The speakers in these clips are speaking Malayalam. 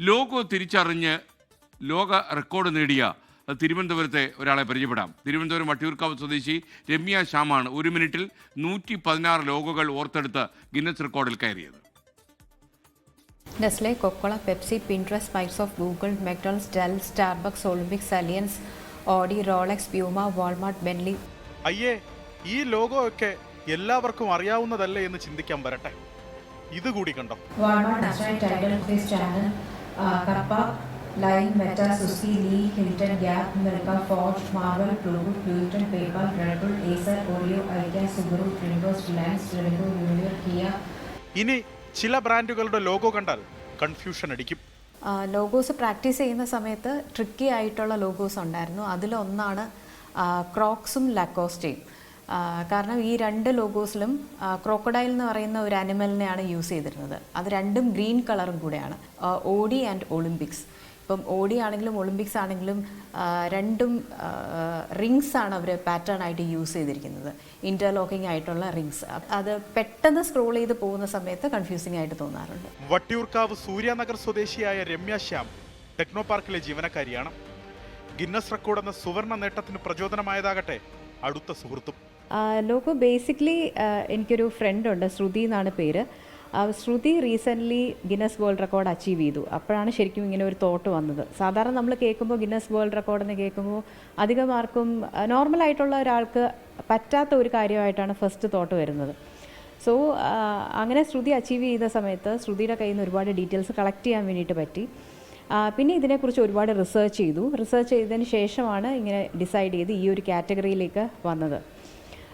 ലോഗോ തിരിച്ചറിഞ്ഞ് ലോക റെക്കോർഡ് നേടിയ തിരുവനന്തപുരത്തെ ഒരാളെ പരിചയപ്പെടാം. തിരുവനന്തപുരം വട്ടിയൂർക്കാവ് സ്വദേശി രമ്യ ശ്യാമാണ് ഒരു മിനിറ്റിൽ നൂറ്റി പതിനാറ് ലോഗോകൾ ഓർത്തെടുത്ത് ഗിന്നസ് റെക്കോർഡിൽ കയറിയത്. Nestle Coca Cola Pepsi Pinterest Spice of Google McDonald's Dell Starbucks Olympics Allianz Audi Rolex Puma Walmart Bentley. അയ്യേ ഈ ലോഗോ ഒക്കെ എല്ലാവർക്കും അറിയാവുന്നതല്ലേ എന്ന് ചിന്തിക്കാൻ വരട്ടെ. ഇതുകൂടി കണ്ടോ? Walmart Kappa line Meta സുസി Lee Hilton Gap Milka Forge Marvel പ്ലൂബ് പ്ലൂട്ടൺ paper Red Bull Acer Oreo IKEA സുഗുറു ട്രിൻഡോസ് Reliance ട്രിൻഡോ യൂണിയർ Kia. ഇനി ചില ബ്രാൻഡുകളുടെ ലോഗോ കണ്ടാൽ കൺഫ്യൂഷൻ അടിക്കും. ലോഗോസ് പ്രാക്ടീസ് ചെയ്യുന്ന സമയത്ത് ട്രിക്കി ആയിട്ടുള്ള ലോഗോസ് ഉണ്ടായിരുന്നു. അതിലൊന്നാണ് ക്രോക്സും ലാക്കോസ്റ്റയും. കാരണം ഈ രണ്ട് ലോഗോസിലും ക്രോക്കഡൈൽ എന്ന് പറയുന്ന ഒരു അനിമലിനെയാണ് യൂസ് ചെയ്തിരുന്നത്. അത് രണ്ടും ഗ്രീൻ കളറും കൂടെയാണ്. ഓഡി ആൻഡ് ഒളിമ്പിക്സ് ഇപ്പം ഓഡി ആണെങ്കിലും ഒളിമ്പിക്സ് ആണെങ്കിലും രണ്ടും റിങ്സ് ആണ് അവർ പാറ്റേൺ ആയിട്ട് യൂസ് ചെയ്തിരിക്കുന്നത്. ഇന്റർലോക്കിംഗ് ആയിട്ടുള്ള റിങ്സ് അത് പെട്ടെന്ന് സ്ക്രോൾ ചെയ്ത് പോകുന്ന സമയത്ത് കൺഫ്യൂസിംഗ് ആയിട്ട് തോന്നാറുണ്ട്. വട്ടിയൂർക്കാവ് സൂര്യാനഗർ സ്വദേശിയായ രമ്യ ശ്യാം ടെക്നോ പാർക്കിലെ ജീവനക്കാരിയാണ്. ഗിന്നസ് റെക്കോർഡ് എന്ന സുവർണ നേട്ടത്തിന് പ്രചോദനമായതാകട്ടെ. അടുത്ത സുഹൃത്തും. ലോഗോ ബേസിക്കലി എനിക്കൊരു ഫ്രണ്ട് ഉണ്ട് ശ്രുതി എന്നാണ് പേര്. Shruti recently Guinness world record achieve ചെയ്തു. അപ്പോഴാണ് ശരിക്കും ഇങ്ങനെ ഒരു തോട്ട് വന്നത്. സാധാരണ നമ്മൾ കേൾക്കുമ്പോൾ ഗിന്നസ് വേൾഡ് റെക്കോർഡ് എന്ന് കേൾക്കുമ്പോൾ അധികം ആർക്കും നോർമൽ ആയിട്ടുള്ള ഒരാൾക്ക് പറ്റാത്ത ഒരു കാര്യമായിട്ടാണ് ഫസ്റ്റ് തോട്ട് വരുന്നത്. സോ അങ്ങനെ ശ്രുതി അച്ചീവ് ചെയ്ത സമയത്ത് ശ്രുതിയുടെ കയ്യിൽ നിന്ന് ഒരുപാട് ഡീറ്റെയിൽസ് കളക്ട് ചെയ്യാൻ വേണ്ടിയിട്ട് പറ്റി. പിന്നെ ഇതിനെക്കുറിച്ച് ഒരുപാട് റിസർച്ച് ചെയ്തു. റിസർച്ച് ചെയ്തതിന് ശേഷമാണ് ഇങ്ങനെ ഡിസൈഡ് ചെയ്ത് ഈ ഒരു കാറ്റഗറിയിലേക്ക് വന്നത്.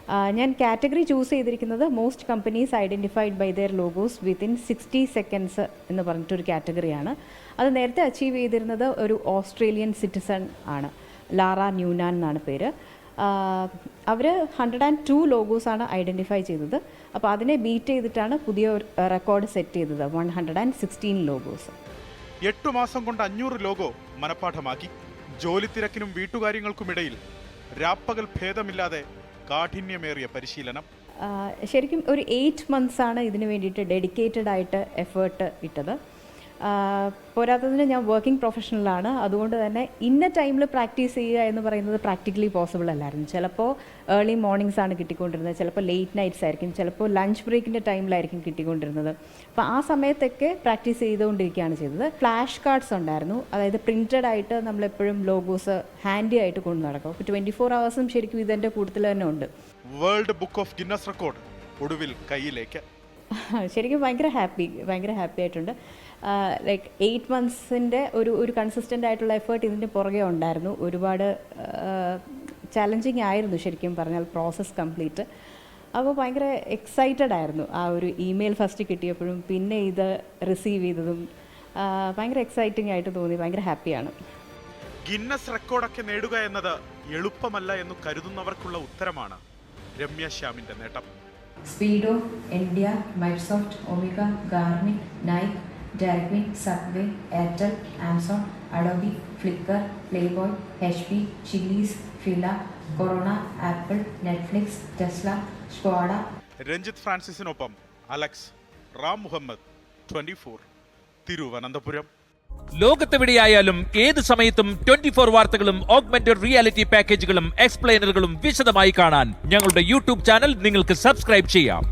ഞാൻ കാറ്റഗറി ചൂസ് ചെയ്തിരിക്കുന്നത് most companies identified by their logos within sixty seconds എന്ന് പറഞ്ഞിട്ടൊരു കാറ്റഗറിയാണ്. അത് നേരത്തെ അച്ചീവ് ചെയ്തിരുന്നത് ഒരു ഓസ്ട്രേലിയൻ സിറ്റിസൺ ആണ്. ലാറ ന്യൂനാൻ എന്നാണ് പേര്. അവർ ഹൺഡ്രഡ് ആൻഡ് ടു ലോഗോസാണ് ഐഡന്റിഫൈ ചെയ്തത്. അപ്പോൾ അതിനെ ബീറ്റ് ചെയ്തിട്ടാണ് പുതിയ റെക്കോർഡ് സെറ്റ് ചെയ്തത് one hundred and sixteen logos എട്ടു മാസം കൊണ്ട് അഞ്ഞൂറ് ലോഗോ മനഃപ്പാഠമാക്കി. ജോലി തിരക്കിനും വീട്ടുകാര്യങ്ങൾക്കുമിടയിൽ രാപ്പകൽ ഭേദമില്ലാതെ കാഠിന്യമേറിയ പരിശീലനം. ശരിക്കും ഒരു എയ്റ്റ് മന്ത്സ് ആണ് ഇതിനു വേണ്ടിയിട്ട് ഡെഡിക്കേറ്റഡ് ആയിട്ട് എഫേർട്ട് ഇട്ടത്. പോരാത്തതിന് ഞാൻ വർക്കിംഗ് പ്രൊഫഷണലാണ് അതുകൊണ്ട് തന്നെ ഇന്ന ടൈമിൽ പ്രാക്ടീസ് ചെയ്യുക എന്ന് പറയുന്നത് പ്രാക്ടിക്കലി പോസിബിൾ അല്ലായിരുന്നു. ചിലപ്പോൾ ഏർലി മോർണിംഗ്സ് ആണ് കിട്ടിക്കൊണ്ടിരുന്നത്. ചിലപ്പോൾ ലേറ്റ് നൈറ്റ്സ് ആയിരിക്കും. ചിലപ്പോൾ ലഞ്ച് ബ്രേക്കിന്റെ ടൈമിലായിരിക്കും കിട്ടിക്കൊണ്ടിരുന്നത്. അപ്പോൾ ആ സമയത്തൊക്കെ പ്രാക്ടീസ് ചെയ്തുകൊണ്ടിരിക്കുകയാണ് ചെയ്തത്. ഫ്ലാഷ് കാർഡ്സ് ഉണ്ടായിരുന്നു. അതായത് പ്രിന്റഡ് ആയിട്ട് നമ്മളെപ്പോഴും ലോഗോസ് ഹാൻഡി ആയിട്ട് കൊണ്ടു നടക്കും. അപ്പോൾ ട്വന്റി ഫോർ അവേഴ്സും ശരിക്കും ഇതിന്റെ കൂടുതൽ തന്നെ ഉണ്ട്. World book of Guinness record ഒടുവിൽ കയ്യിലേക്ക്. ശരിക്കും ഭയങ്കര ഹാപ്പി ഭയങ്കര ഹാപ്പി ആയിട്ടുണ്ട്. ലൈക്ക് എയ്റ്റ് മന്ത്സിന്റെ ഒരു ഒരു കൺസിസ്റ്റന്റ് ആയിട്ടുള്ള എഫേർട്ട് ഇതിന്റെ പുറകെ ഉണ്ടായിരുന്നു. ഒരുപാട് ചലഞ്ചിങ് ആയിരുന്നു ശരിക്കും പറഞ്ഞാൽ പ്രോസസ്സ് കംപ്ലീറ്റ് അപ്പോൾ ഭയങ്കര എക്സൈറ്റഡ് ആയിരുന്നു ആ ഒരു ഇമെയിൽ ഫസ്റ്റ് കിട്ടിയപ്പോഴും പിന്നെ ഇത് റിസീവ് ചെയ്തതും ഭയങ്കര എക്സൈറ്റിംഗ് ആയിട്ട് തോന്നി ഭയങ്കര ഹാപ്പിയാണ് ഗിന്നസ് റെക്കോർഡൊക്കെ നേടുക എന്നത് എളുപ്പമല്ല എന്ന് കരുതുന്നവർക്കുള്ള ഉത്തരമാണ് രമ്യ ശ്യാമിന്റെ നേട്ടം. Speedo India Microsoft ഒമിക ഗാർമിക് Nike ഡയറക്വിൻ Subway Airtel Amazon Adobe Flickr Playboy H P Chili's Fila Corona Apple Netflix Tesla സ്ക്വാഡ Ranjith ഫ്രാൻസിസിനൊപ്പം Alex Ram Muhammad twenty four Thiruvananthapuram. ലോകത്തെവിടെയായാലും ഏത് സമയത്തും ട്വന്റി ഫോർ വാർത്തകളും ഓഗ്മെന്റഡ് റിയാലിറ്റി പാക്കേജുകളും എക്സ്പ്ലെയിനറുകളും വിശദമായി കാണാൻ ഞങ്ങളുടെ യൂട്യൂബ് ചാനൽ നിങ്ങൾക്ക് സബ്സ്ക്രൈബ് ചെയ്യാം.